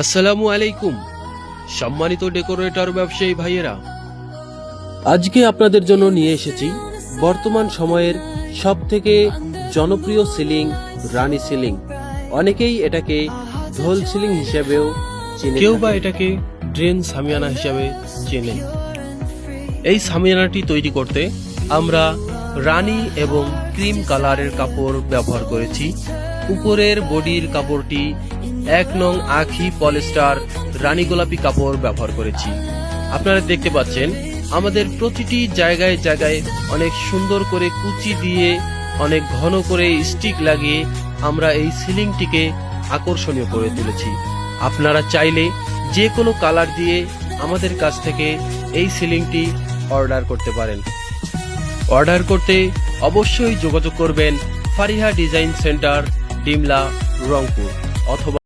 আসসালামু আলাইকুম সম্মানিত ডেকোরেটর ব্যবসায়ী ভাইয়েরা। আজকে আপনাদের জন্য নিয়ে এসেছি বর্তমান সময়ের সব থেকে জনপ্রিয় সিলিং রানী সিলিং। অনেকেই এটাকে ঢোল সিলিং হিসেবেও চেনে কেউ বা এটাকে ড্রেন সামিয়ানা হিসাবে চেনে। এই সামিয়ানাটি তৈরি করতে আমরা রানী এবং ক্রিম কালারের কাপড় ব্যবহার করেছি। উপরের বডির কাপড়টি এক নং আখি পলিস্টার রানী গোলাপি কাপড় ব্যবহার করেছি। আপনারা দেখতে পাচ্ছেন, আমাদের প্রতিটি জায়গায় জায়গায় অনেক সুন্দর করে কুচি দিয়ে, অনেক ঘন করে স্টিক লাগিয়ে আমরা এই সিলিংটিকে আকর্ষণীয় করে তুলেছি। আপনারা চাইলে যে কোনো কালার দিয়ে আমাদের কাছ থেকে এই সিলিংটি অর্ডার করতে পারেন। অর্ডার করতে অবশ্যই যোগাযোগ করবেন ফারিহা ডিজাইন সেন্টার, ডিমলা, রংপুর অথবা